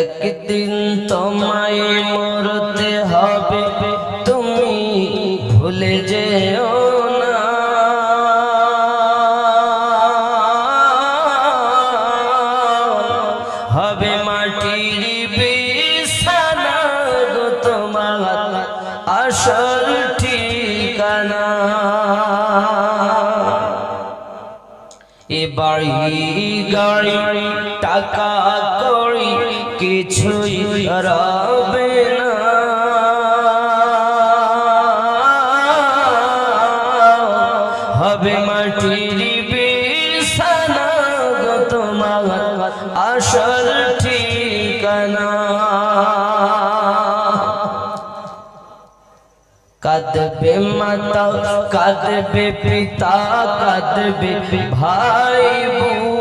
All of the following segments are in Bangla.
একদিন তোমায় মরতে হবে, তুমি ভুলে যেও না। হবে মাটির বিছানা গো তোমার আসল ঠিকানা। এ বাড়ি গাড়ি টাকা কড়ি কিছুই রবে হবে মাটির আসল ঠিকানা। কাঁদবে মাতা কাঁদবে পিতা কাঁদবে ভাই বোন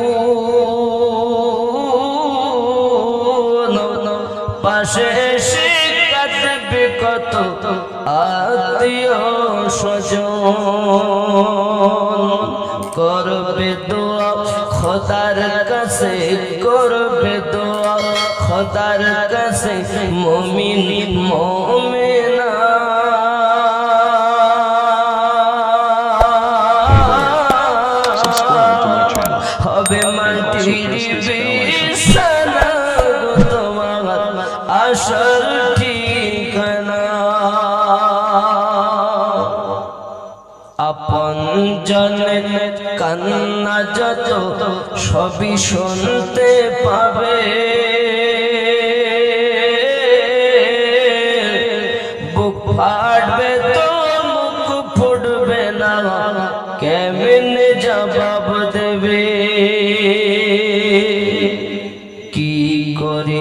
পাশে এসে কাঁদবে কত আত্মীয় স্বজন। করবে দোয়া খোদার কাছে করবে দোয়া খোদার কাছে মমিন মমিনা। হবে মাটির তোমার আসল ঠিকানা। আপন জনের কান্না যত সবই শুনতে পাবে। বুক ফাটবে তো মুখ ফুটবে না। কেমন